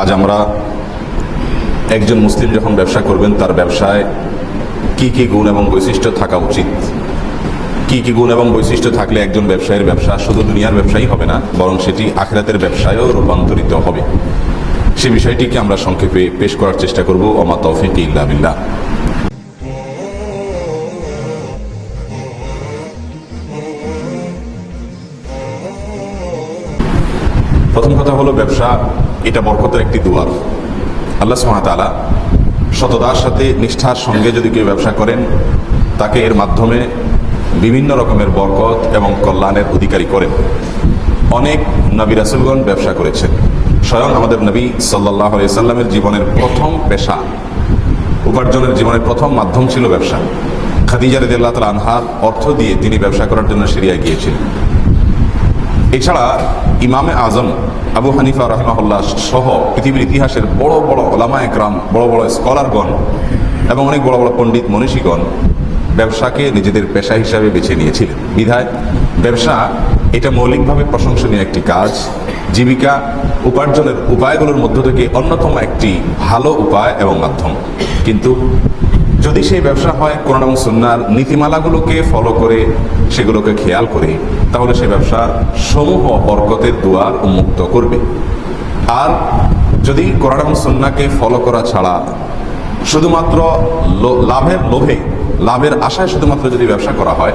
আজ আমরা একজন মুসলিম যখন ব্যবসা করবেন, তার ব্যবসায় কি কি গুণ এবং বৈশিষ্ট্য থাকা উচিত? কি কি গুণ এবং বৈশিষ্ট্য থাকলে একজন ব্যবসায়ীর ব্যবসা শুধু দুনিয়ার ব্যবসায়ী হবে না, বরং সেটি আখেরাতের ব্যবসায়ও রূপান্তরিত হবে। সে বিষয়টিকে আমরা সংক্ষেপে পেশ করার চেষ্টা করব। অমা তৌফিক ইল্লা বিল্লাহ। প্রথম কথা হলো ব্যবসা, এটা বরকতের একটি দুয়ার। আল্লাহ সুমাতালা সততার সাথে, নিষ্ঠার সঙ্গে যদি কেউ ব্যবসা করেন, তাকে এর মাধ্যমে বিভিন্ন রকমের বরকত এবং কল্যাণের অধিকারী করেন। অনেক নবী রাসুলগণ ব্যবসা করেছেন। স্বয়ং আমাদের নবী সাল্লাহ সাল্লামের জীবনের প্রথম পেশা, উপার্জনের জীবনের প্রথম মাধ্যম ছিল ব্যবসা। খাদিজা রেদিল্লাহ তাল আনহার অর্থ দিয়ে তিনি ব্যবসা করার জন্য সিরিয়ায় গিয়েছিলেন। এছাড়া ইমামে আজম, আবু হানিফা রহমাহুল্লাহ সহ পৃথিবীর ইতিহাসের বড় বড় ওলামা একরাম, বড় বড় স্কলারগণ এবং অনেক বড় বড় পণ্ডিত মনীষীগণ ব্যবসাকে নিজেদের পেশা হিসাবে বেছে নিয়েছিলেন। বিধায় ব্যবসা এটা মৌলিকভাবে প্রশংসনীয় একটি কাজ। জীবিকা উপার্জনের উপায়গুলোর মধ্য থেকে অন্যতম একটি ভালো উপায় এবং মাধ্যম। কিন্তু যদি সেই ব্যবসা হয় কোরআন এবং সুন্নার নীতিমালাগুলোকে ফলো করে, সেগুলোকে খেয়াল করে, তাহলে সেই ব্যবসা সমূহ বরকতের দুয়ার উন্মুক্ত করবে। আর যদি কোরআন এবং সুন্নাকে ফলো করা ছাড়া শুধুমাত্র লাভের লোভে, লাভের আশায় শুধুমাত্র যদি ব্যবসা করা হয়,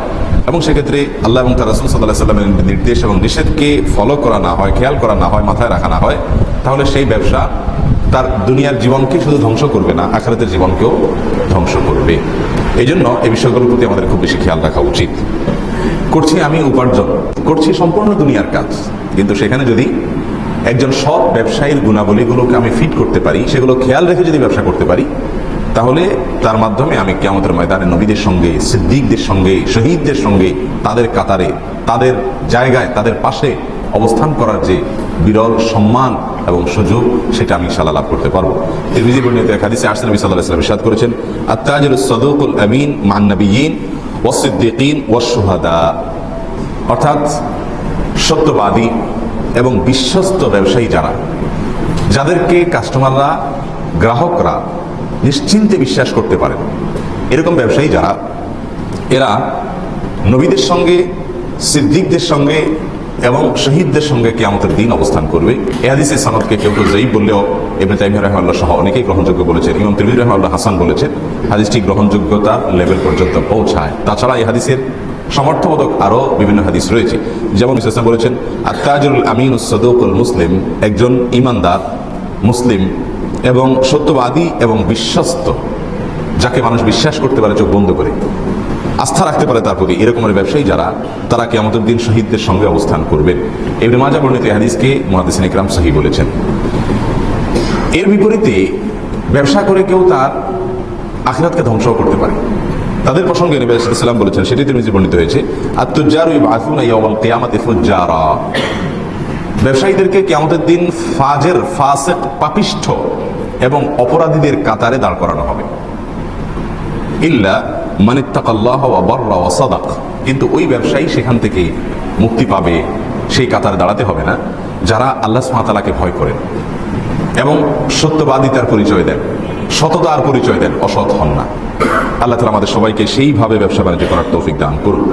এবং সেক্ষেত্রে আল্লাহ এবং তার রসুল সাল্লাহ সাল্লামের নির্দেশ এবং নিষেধকে ফলো করা না হয়, খেয়াল করা না হয়, মাথায় রাখা না হয়, তাহলে সেই ব্যবসা তার দুনিয়ার জীবনকে শুধু ধ্বংস করবে না, আখারাতের জীবনকেও ধ্বংস করবে। এই জন্য এই বিষয়গুলোর প্রতি আমাদের খুব বেশি খেয়াল রাখা উচিত। করছি আমি উপার্জন, করছি সম্পূর্ণ দুনিয়ার কাজ, কিন্তু সেখানে যদি একজন সৎ ব্যবসায়ীর গুণাবলীগুলোকে আমি ফিট করতে পারি, সেগুলো খেয়াল রেখে যদি ব্যবসা করতে পারি, তাহলে তার মাধ্যমে আমি কেমতের ময়দানে নবীদের সঙ্গে, সিদ্দিকদের সঙ্গে, শহীদদের সঙ্গে, তাদের কাতারে, তাদের জায়গায়, তাদের পাশে অবস্থান করার যে বিরল সম্মান এবং সুযোগ, সেটা আমি ইনশাল্লাহ লাভ করতে পারব। তিরমিজি বর্ণিত এক হাদিসে নবী সাল্লাল্লাহু আলাইহি ওয়াসাল্লাম ইরশাদ করেছেন, আত-তাজিরুস সাদুকুল আমিন মান নাবিয়িন ওয়াস-সিদ্দিকিন অর্থাৎ সত্যবাদী এবং বিশ্বস্ত ব্যবসায়ী যারা, যাদেরকে কাস্টমাররা, গ্রাহকরা নিশ্চিন্তে বিশ্বাস করতে পারেন, এরকম ব্যবসায়ী যারা, এরা নবীদের সঙ্গে, সিদ্দিকদের সঙ্গে এবং শহীদদের সঙ্গে কেয়ামতের দিন অবস্থান করবে। এ হাদিসের সনদকে কেউ কেউ জয়ী বললেও এমনি তাইমিয়া রহমাল্লাহ সহ অনেকেই গ্রহণযোগ্য বলেছেন। ইমাম তিরমির রহমাল্লাহ হাসান বলেছেন, হাদিসটি গ্রহণযোগ্যতা লেভেল পর্যন্ত পৌঁছায়। তাছাড়া এই হাদিসের সমর্থবোধক আরও বিভিন্ন হাদিস রয়েছে। যেমন ইসলাম বলেছেন আত্তাজুল আমিন সদুকুল মুসলিম একজন ইমানদার মুসলিম এবং সত্যবাদী এবং বিশ্বস্ত, যাকে মানুষ বিশ্বাস করতে পারে চোখ বন্ধ করে। আস্থা রাখতে পারে তার প্রতি। এরকমের ব্যবসায়ী যারা, তারা কি আমাদের দিন শহীদদের সঙ্গে অবস্থান করবেন। এমনি মাজা বর্ণিত হাদিসকে মহাদিস ইকরাম সহি বলেছেন। এর বিপরীতে ব্যবসা করে কেউ তার আখিরাতকে ধ্বংস করতে পারে। তাদের প্রসঙ্গে নবী সালাম বলেছেন, সেটি তিনি বর্ণিত হয়েছে আত্মজারু ইবআসুনা ইয়াওমাল কিয়ামাতি ফুজ্জারা। ব্যবসায়ীদেরকে কিয়ামতের দিন ফাজের, ফাসিক, পাপিষ্ঠ এবং অপরাধীদের কাতারে দাঁড় করানো হবে। ইল্লা মানিত্তাকাল্লাহ তাকাল্লাহ বাররা সাদাক। কিন্তু ওই ব্যবসায়ী সেখান থেকে মুক্তি পাবে, সেই কাতারে দাঁড়াতে হবে না, যারা আল্লাহ স্মাতালাকে ভয় করেন। এবং সত্যবাদিতার পরিচয় দেন, সততার পরিচয় দেন, অসৎ হন না। আল্লাহ তালা আমাদের সবাইকে সেইভাবে ব্যবসা বাণিজ্য করার তৌফিক দান করুন।